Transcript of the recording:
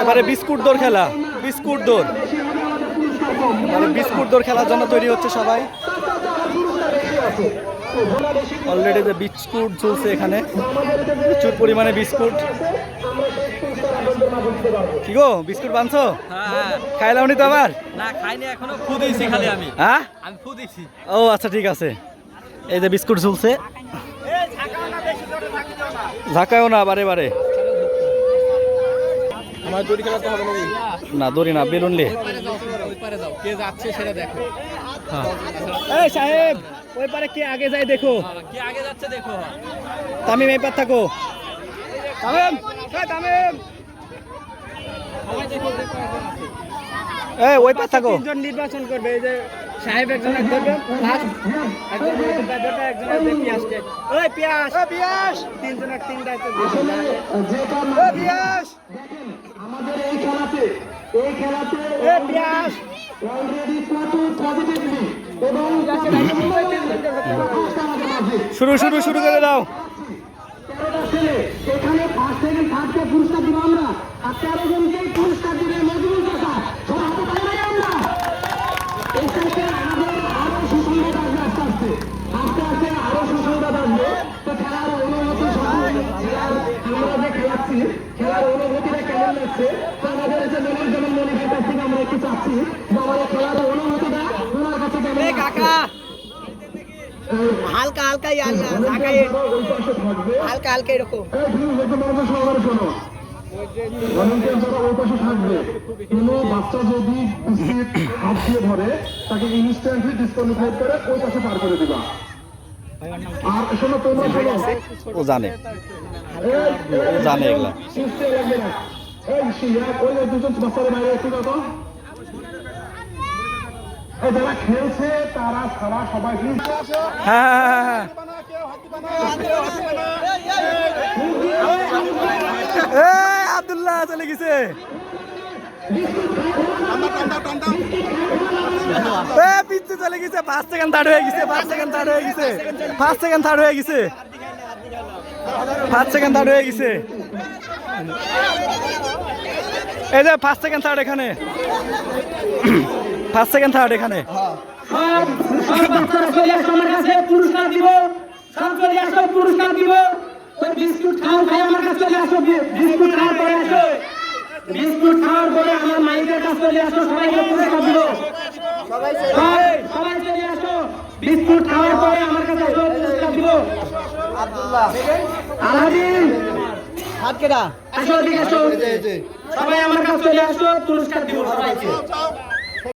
এবারে বিস্কুট দৌড় খেলা বিস্কুট দৌড়। বিস্কুট দৌড় খেলার জন্য তৈরি হচ্ছে সবাই। অলরেডি যে বিস্কুট ঝুলছে এখানে। প্রচুর পরিমাণে বিস্কুট। কি গো বিস্কুট বানছো? হ্যাঁ। খাইলাম নি তো আবার? না খাইনি এখনও ফু খালি আমি। হ্যাঁ? আমি ও আচ্ছা ঠিক আছে। এই যে বিস্কুট ঝুলছে। ঝাঁকায়ও না বারে বারে। আমার দড়ি খেলা তো হবে নাকি? না দড়ি না বেলুন লে। ওই যাও কে যাচ্ছে সেটা দেখো এই সাহেব ওই পারে কে আগে যায় দেখো কে আগে যাচ্ছে দেখো। তামিম এই পার থাকো। তামিম এই তামিম। এই ওই পার থাকো। তিনজন নির্বাচন করবে এই যে সাহেব একজন ধরবে পিয়াসকে ওই পিয়াস। তিনটা পিয়াস। আমাদের এই খেলাতে এই খেলাতে ওই পিয়াস। অলরেডি প্রচুর পজিটিভলি এবং শুরু শুরু শুরু করে দাও। তেরোটা ছেলে। এখানে ফার্স্ট সেকেন্ড থার্ডকে পুরস্কার দিব। খেলাচ্ছি খেলার অনুভূতিটা কেমন লাগছে? আমাদের যে মনির যেমন মনিরের কাছ থেকে আমরা একটু চাচ্ছি। যে আমাদের খেলার অনুভূতিটা ওনার কাছে কেমন লাগছে? হালকা হালকা হালকা হালকা এরকম। ভলেন্টিয়ার যারা ওই পাশে থাকবে কোনো বাচ্চা যদি হাত দিয়ে ধরে তাকে ইনস্ট্যান্টলি ডিসকোয়ালিফাইড করে ওই পাশে পার করে দিবা। আর শোনো তোমরা শোনো ও জানে। ও জানে এগুলা। এই শিয়া দুজন বাইরে একটু যারা খেলছে তারা ছাড়া সবাই হ্যাঁ। হ্যাঁ হ্যাঁ। হ্যাঁ আব্দুল্লাহ চলে গেছে। চলে গেছে, পাঁচ সেকেন্ড থার্ড হয়ে গেছে, পাঁচ সেকেন্ড থার্ড হয়ে গেছে, পাঁচ সেকেন্ড থার্ড হয়ে গেছে, পাঁচ সেকেন্ড থার্ড হয়ে গেছে। এই যে পাঁচ সেকেন্ড থার্ড এখানে। পাঁচ সেকেন্ড থার্ড এখানে। বিস্কুট খাওয়ার পরে আমার মাইকের কাছে চলে আসো, সবাইকে পুরস্কার সবাই সবাই চলে আসো। বিস্কুট খাওয়ার পরে আমার কাছে আসো পুরস্কার দিব। আলাদিন হাত কেডা আসো এদিকে আসো। সবাই আমার কাছে চলে আসো পুরস্কার দিব সবাইকে।